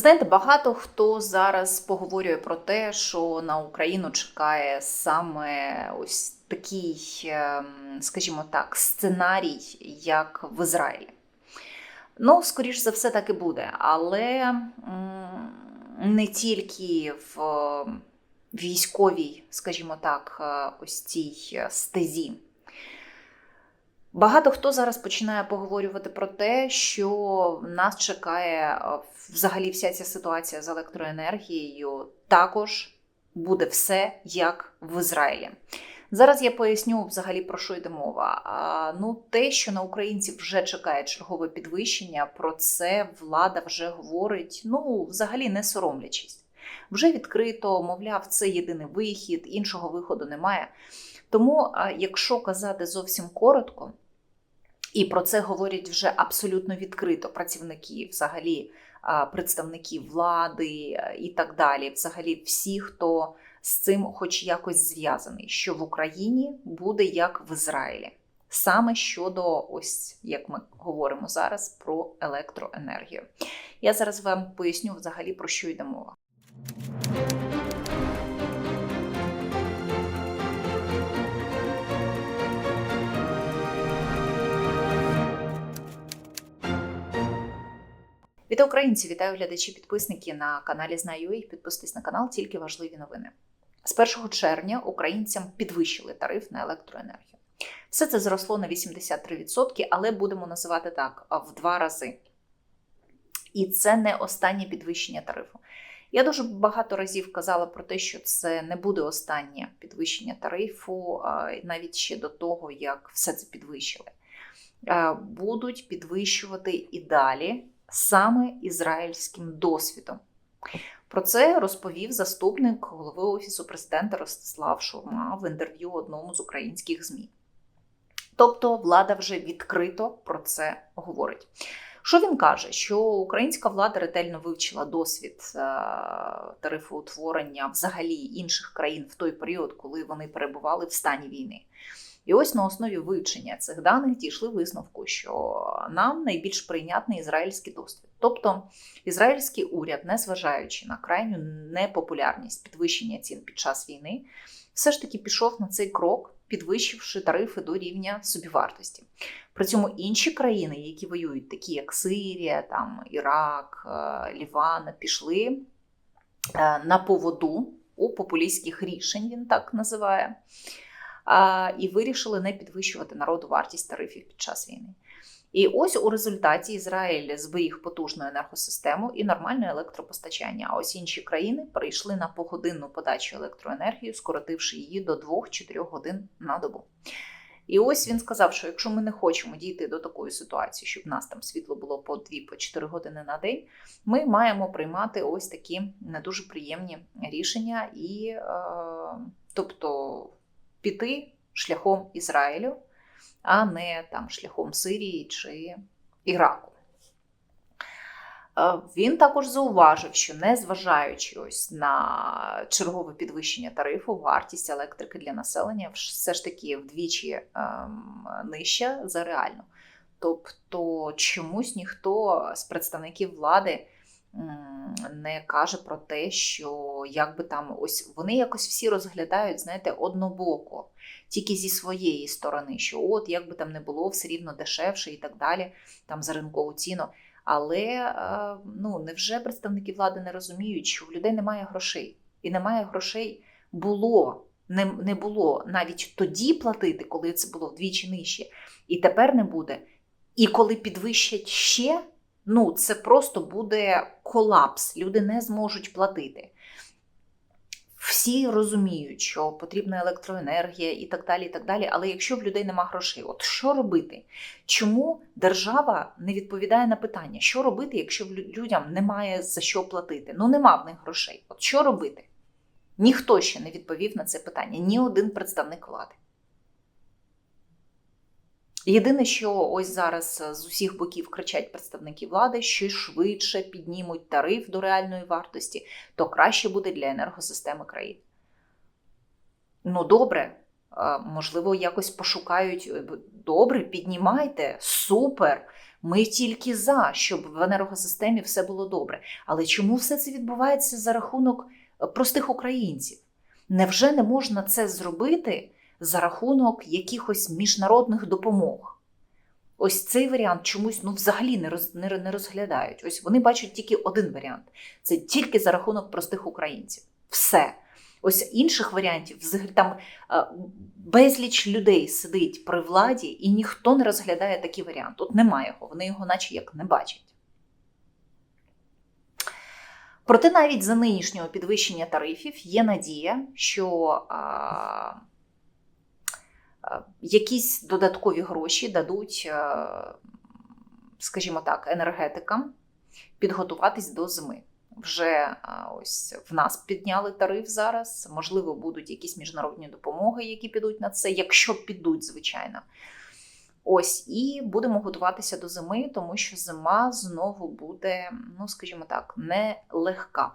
Знаєте, багато хто зараз поговорює про те, що на Україну чекає саме ось такий, ем, скажімо так, сценарій, як в Ізраїлі. Ну, скоріш за все, так і буде, але не тільки в військовій, скажімо так, е, ось цій стезі. Багато хто зараз починає поговорювати про те, що нас чекає е, взагалі вся ця ситуація з електроенергією. Також буде все як в Ізраїлі. Зараз я поясню взагалі про що йде мова. Ну, те, що на українців вже чекає чергове підвищення, про це влада вже говорить, ну, взагалі не соромлячись. Вже відкрито, мовляв, це єдиний вихід, іншого виходу немає. Тому, якщо казати зовсім коротко, і про це говорять вже абсолютно відкрито працівники, взагалі представники влади і так далі, взагалі всі, хто з цим хоч якось зв'язаний, що в Україні буде як в Ізраїлі. Саме щодо, ось як ми говоримо зараз, про електроенергію. Я зараз вам поясню взагалі про що йде мова. Вітаю українці, вітаю глядачі, підписники на каналі Знаю. Підписуйтесь на канал, тільки важливі новини. З 1 червня українцям підвищили тариф на електроенергію. Все це зросло на 83%, але будемо називати так в два рази. І це не останнє підвищення тарифу. Я дуже багато разів казала про те, що це не буде останнє підвищення тарифу, навіть ще до того, як все це підвищили. Будуть підвищувати і далі саме ізраїльським досвідом. Про це розповів заступник голови Офісу президента Ростислав Шурма в інтерв'ю одному з українських ЗМІ. Тобто влада вже відкрито про це говорить. Що він каже? Що українська влада ретельно вивчила досвід е, тарифоутворення взагалі інших країн в той період, коли вони перебували в стані війни. І ось на основі вивчення цих даних дійшли висновку, що нам найбільш прийнятний ізраїльський досвід. Тобто ізраїльський уряд, незважаючи на крайню непопулярність підвищення цін під час війни, все ж таки пішов на цей крок, підвищивши тарифи до рівня собівартості. При цьому інші країни, які воюють, такі як Сирія, там Ірак, е, Ліван, пішли е, на поводу у популістських рішень, він так називає і вирішили не підвищувати народу вартість тарифів під час війни. І ось у результаті Ізраїль зберіг потужну енергосистему і нормальне електропостачання. А ось інші країни перейшли на погодинну подачу електроенергії, скоротивши її до 2-4 годин на добу. І ось він сказав, що якщо ми не хочемо дійти до такої ситуації, щоб в нас там світло було по 2-4 години на день, ми маємо приймати ось такі не дуже приємні рішення, і е, тобто піти шляхом Ізраїлю, а не там шляхом Сирії чи Іраку. Е, він також зауважив, що незважаючи ось на чергове підвищення тарифу, вартість електрики для населення все ж таки вдвічі ем, нижча за реальну. Тобто чомусь ніхто з представників влади не каже про те, що якби там ось вони якось всі розглядають, знаєте, однобоко, тільки зі своєї сторони, що от як би там не було, все рівно дешевше і так далі, там за ринкову ціну. Але е, ну невже представники влади не розуміють, що в людей немає грошей, і немає грошей було. Не не було навіть тоді платити, коли це було вдвічі нижче, і тепер не буде. І коли підвищать ще, ну це просто буде колапс. Люди не зможуть платити. Всі розуміють, що потрібна електроенергія і так далі. і так далі. Але якщо в людей нема грошей, от що робити? Чому держава не відповідає на питання, що робити, якщо людям немає за що платити? Ну нема в них грошей. От що робити? Ніхто ще не відповів на це питання, ні один представник влади. Єдине, що ось зараз з усіх боків кричать представники влади, що швидше піднімуть тариф до реальної вартості, то краще буде для енергосистеми країни. Ну, добре, Е, Можливо, якось пошукають е, добре, піднімайте, супер. Ми тільки за, щоб в енергосистемі все було добре. Але чому все це відбувається за рахунок е, простих українців? Невже не можна це зробити за рахунок якихось міжнародних допомог? Ось цей варіант чомусь ну, взагалі не, роз, не, не розглядають. Ось вони бачать тільки один варіант: це тільки за рахунок простих українців. Все. Ось інших варіантів, там е, безліч людей сидить при владі, і ніхто не розглядає такий варіант. От немає його, вони його наче як не бачать. Проте навіть за нинішнього підвищення тарифів є надія, що а, якісь додаткові гроші дадуть, скажімо так, енергетикам підготуватись до зими. Вже ось в нас підняли тариф зараз. Можливо, будуть якісь міжнародні допомоги, які підуть на це, якщо підуть, звичайно. Ось і будемо готуватися до зими, тому що зима знову буде, ну скажімо так, нелегка.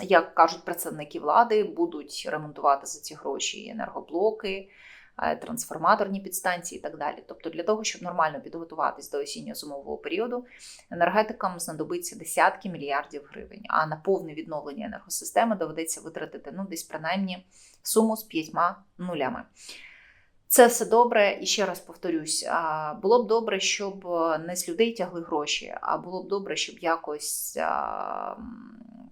Як кажуть представники влади, будуть ремонтувати за ці гроші енергоблоки, е, трансформаторні підстанції і так далі. Тобто, для того, щоб нормально підготуватись до осінньо-зимового періоду, енергетикам знадобиться десятки мільярдів гривень. А на повне відновлення енергосистеми доведеться витратити ну, десь принаймні суму з п'ятьма нулями. Це все добре, і ще раз повторюсь: було б добре, щоб е, не з людей тягли гроші, а було б добре, щоб якось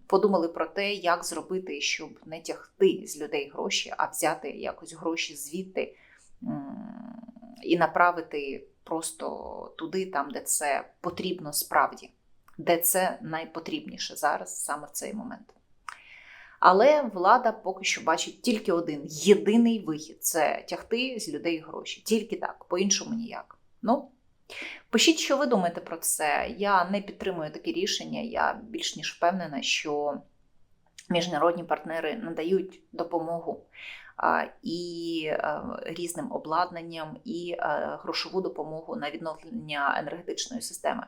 подумали про те, як зробити, щоб не тягти з людей гроші, а взяти якось гроші звідти і направити просто туди, там, де це потрібно справді, де це найпотрібніше зараз, саме в цей момент. Але влада поки що бачить тільки один єдиний вихід це тягти з людей гроші. Тільки так, по-іншому ніяк. Ну, пишіть, що ви думаєте про це. Я не підтримую таке рішення. Я більш ніж впевнена, що міжнародні партнери надають допомогу і е, різним обладнанням, і е, грошову допомогу на відновлення енергетичної системи.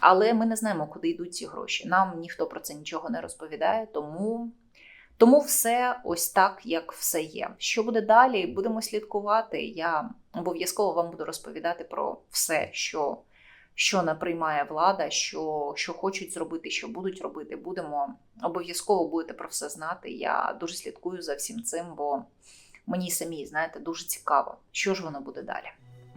Але ми не знаємо, куди йдуть ці гроші. Нам ніхто про це нічого не розповідає, тому, тому все ось так, як все є. Що буде далі, будемо слідкувати. Я обов'язково вам буду розповідати про все, що, що не приймає влада, що, що хочуть зробити, що будуть робити. Будемо обов'язково будете про все знати. Я дуже слідкую за всім цим, бо мені самі, знаєте, дуже цікаво, що ж воно буде далі.